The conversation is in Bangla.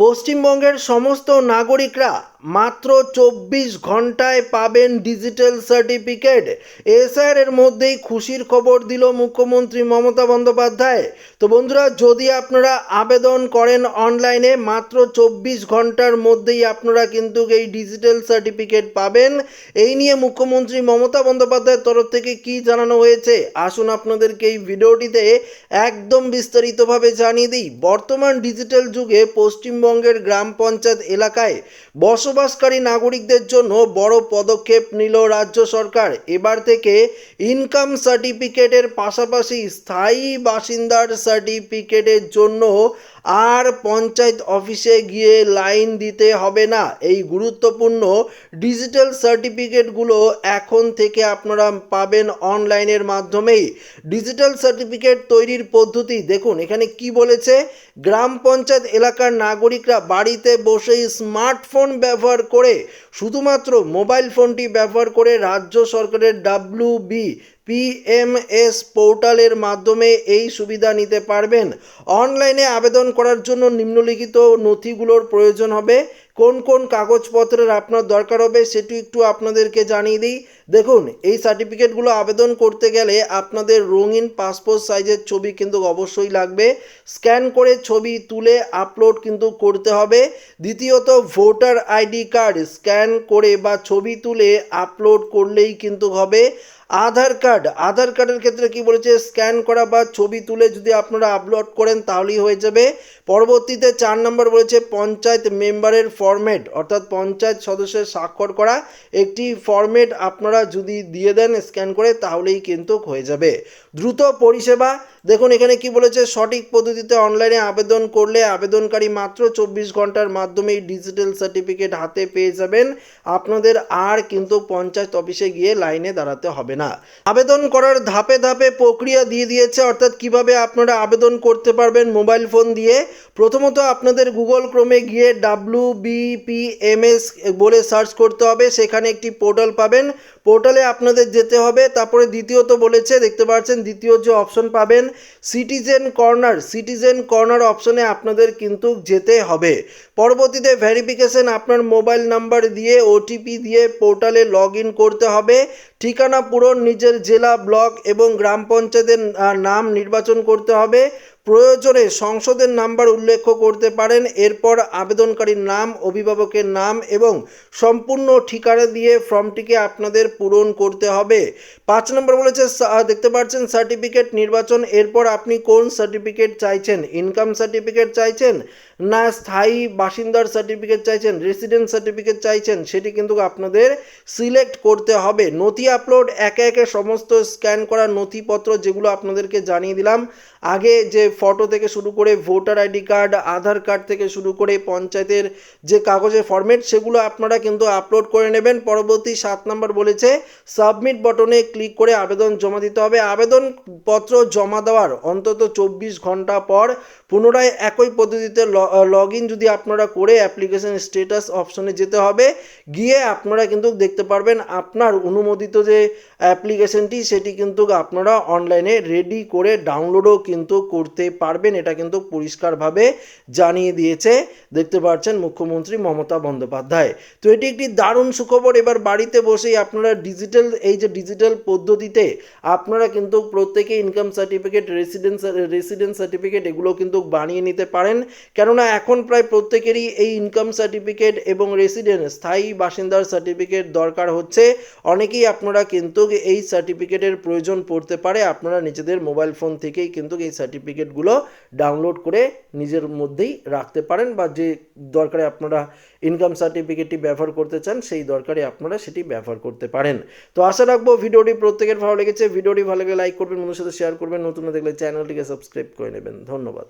পশ্চিমবঙ্গের সমস্ত নাগরিকরা মাত্র চব্বিশ ঘন্টায় পাবেন ডিজিটাল সার্টিফিকেট। এসআর এর মধ্যেই খুশির খবর দিল মুখ্যমন্ত্রী মমতা বন্দ্যোপাধ্যায়। তো বন্ধুরা, যদি আপনারা আবেদন করেন অনলাইনে, মাত্র চব্বিশ ঘণ্টার মধ্যেই আপনারা কিন্তু এই ডিজিটাল সার্টিফিকেট পাবেন। এই নিয়ে মুখ্যমন্ত্রী মমতা বন্দ্যোপাধ্যায়ের তরফ থেকে কি জানানো হয়েছে, আসুন আপনাদেরকে এই ভিডিওটিতে একদম বিস্তারিতভাবে জানিয়ে দিই। বর্তমান ডিজিটাল যুগে পশ্চিমবঙ্গের গ্রাম পঞ্চায়েত এলাকায় বসবাসকারী নাগরিকদের জন্য বড় পদক্ষেপ নিল রাজ্য সরকার। এবার থেকে ইনকাম সার্টিফিকেটের পাশাপাশি স্থায়ী বাসিন্দার সার্টিফিকেটের জন্য আর পঞ্চায়েত অফিসে গিয়ে লাইন দিতে হবে না। এই গুরুত্বপূর্ণ ডিজিটাল সার্টিফিকেটগুলো এখন থেকে আপনারা পাবেন অনলাইনের মাধ্যমেই। ডিজিটাল সার্টিফিকেট তৈরির পদ্ধতি, দেখুন এখানে কি বলেছে, গ্রাম পঞ্চায়েত এলাকার নাগরিকরা বাড়িতে বসেই স্মার্টফোন ব্যবহার করে, শুধুমাত্র মোবাইল ফোনটি ব্যবহার করে রাজ্য সরকারের ডাব্লিউ বি পিএমএস পোর্টালের মাধ্যমে এই সুবিধা নিতে পারবেন। অনলাইনে আবেদন করার জন্য নিম্নলিখিত নথিগুলোর প্রয়োজন হবে। কোন কোন কাগজপত্রের আপনার দরকার হবে সেটি একটু আপনাদেরকে জানিয়ে দিই। দেখুন, এই সার্টিফিকেটগুলো আবেদন করতে গেলে আপনাদের রঙিন পাসপোর্ট সাইজের ছবি কিন্তু অবশ্যই লাগবে। স্ক্যান করে ছবি তুলে আপলোড কিন্তু করতে হবে। দ্বিতীয়ত, ভোটার আইডি কার্ড স্ক্যান করে বা ছবি তুলে আপলোড করলেই কিন্তু হবে। আধার কার্ড, আধার কার্ডের ক্ষেত্রে কি বলেছে? স্ক্যান করা বা ছবি তুলে যদি আপনারা আপলোড করেন তাহলেই হয়ে যাবে। পরবর্তীতে চার নম্বর বলেছে পঞ্চায়েত মেম্বারের ফরম্যাট, অর্থাৎ পঞ্চায়েত সদস্যের স্বাক্ষর করা। একটি ফরম্যাট আপনারা যদি দিয়ে দেন স্ক্যান করে তাহলেই কিন্তু হয়ে যাবে। দ্রুত পরিষেবা, দেখুন এখানে কি বলেছে? সঠিক পদ্ধতিতে অনলাইনে আবেদন করলে আবেদনকারী মাত্র চব্বিশ ঘণ্টার মাধ্যমেই ডিজিটাল সার্টিফিকেট হাতে পেয়ে যাবেন। আপনাদের আর কিন্তু পঞ্চায়েত অফিসে গিয়ে লাইনে দাঁড়াতে হবে না। আবেদন করার ধাপে ধাপে প্রক্রিয়া দিয়ে দিয়েছে, অর্থাৎ কীভাবে আপনারা আবেদন করতে পারবেন মোবাইল ফোন দিয়ে। প্রথমত আপনাদের গুগল ক্রোমে গিয়ে ডাব্লু বিপিএমএস বলে সার্চ করতে হবে, সেখানে একটি পোর্টাল পাবেন। পোর্টালে আপনাদের যেতে হবে, তারপরে দ্বিতীয়ত বলেছে, দেখতে পাচ্ছেন, দ্বিতীয় যে অপশন পাবেন, সিটিজেন কর্নার। সিটিজেন কর্নার অপশনে আপনাদের কিন্তু যেতে হবে। পরবর্তীতে ভেরিফিকেশন আপনার মোবাইল নাম্বার দিয়ে ওটিপি দিয়ে পোর্টালে লগ করতে হবে। ঠিকানা পূরণ, নিজের জেলা, ব্লক এবং গ্রাম পঞ্চায়েতের নাম নির্বাচন করতে হবে। প্রয়োজনে সংসদের নাম্বার উল্লেখ করতে পারেন। এরপর আবেদনকারীর নাম, অভিভাবকের নাম এবং সম্পূর্ণ ঠিকানা দিয়ে ফর্মটিকে আপনাদের পূরণ করতে হবে। পাঁচ নম্বর বলেছে দেখতে পাচ্ছেন, সার্টিফিকেট নির্বাচন। এরপর আপনি কোন সার্টিফিকেট চাইছেন? ইনকাম সার্টিফিকেট চাইছেন না স্থায়ী বাসিন্দার সার্টিফিকেট চাইছেন? রেসিডেন্ট সার্টিফিকেট চাইছেন? সেটি কিন্তু আপনাদের সিলেক্ট করতে হবে। নথি আপলোড একে একে সমস্ত স্ক্যান করা নথিপত্র যেগুলো আপনাদেরকে জানিয়ে দিলাম। আগে যে ফটো থেকে শুরু করে voter ID card Aadhaar card থেকে শুরু করে পঞ্চায়েতের যে কাগজের ফরম্যাট সেগুলো আপনারা কিন্তু আপলোড করে নেবেন। পরবর্তী সাত নম্বর বলেছে সাবমিট বটনে ক্লিক করে আবেদন জমা দিতে হবে। আবেদনপত্র জমা দেওয়ার অন্তত চব্বিশ ঘণ্টা পর পুনরায় একই পদ্ধতিতে লগ যদি আপনারা করে অ্যাপ্লিকেশন স্ট্যাটাস অপশনে যেতে হবে, গিয়ে আপনারা কিন্তু দেখতে পারবেন। আপনার অনুমোদিত যে অ্যাপ্লিকেশনটি, সেটি কিন্তু আপনারা অনলাইনে রেডি করে ডাউনলোডও কিন্তু করতে পারবেন। এটা কিন্তু পরিষ্কারভাবে জানিয়ে দিয়েছে দেখতে পাচ্ছেন মুখ্যমন্ত্রী মমতা বন্দ্যোপাধ্যায়। তো এটি একটি দারুণ সুখবর। এবার বাড়িতে বসেই আপনারা ডিজিটাল এই যে ডিজিটাল পদ্ধতিতে আপনারা কিন্তু প্রত্যেকে income certificate residence residence certificate এগুলো কিন্তু বানিয়ে নিতে পারেন। কেননা এখন প্রায় প্রত্যেকেরই এই ইনকাম সার্টিফিকেট এবং রেসিডেন্ট স্থায়ী বাসিন্দার সার্টিফিকেট দরকার হচ্ছে। অনেকেই আপনারা কিন্তু এই সার্টিফিকেটের প্রয়োজন পড়তে পারে। আপনারা নিজেদের মোবাইল ফোন থেকেই কিন্তু এই সার্টিফিকেটগুলো ডাউনলোড করে নিজের মধ্যেই রাখতে পারেন বা যে দরকারে আপনারা ইনকাম সার্টিফিকেটটি ব্যবহার করতে চান, সেই দরকারে আপনারা সেটি ব্যবহার করতে পারেন। তো আশা রাখব ভিডিওটি প্রত্যেকের ভালো লেগেছে। ভিডিওটি ভালো লাগলে লাইক করবেন বন্ধুর সাথে শেয়ার করবেন। নতুন দেখলে চ্যানেলটিকে সাবস্ক্রাইব করে নেবেন। ধন্যবাদ।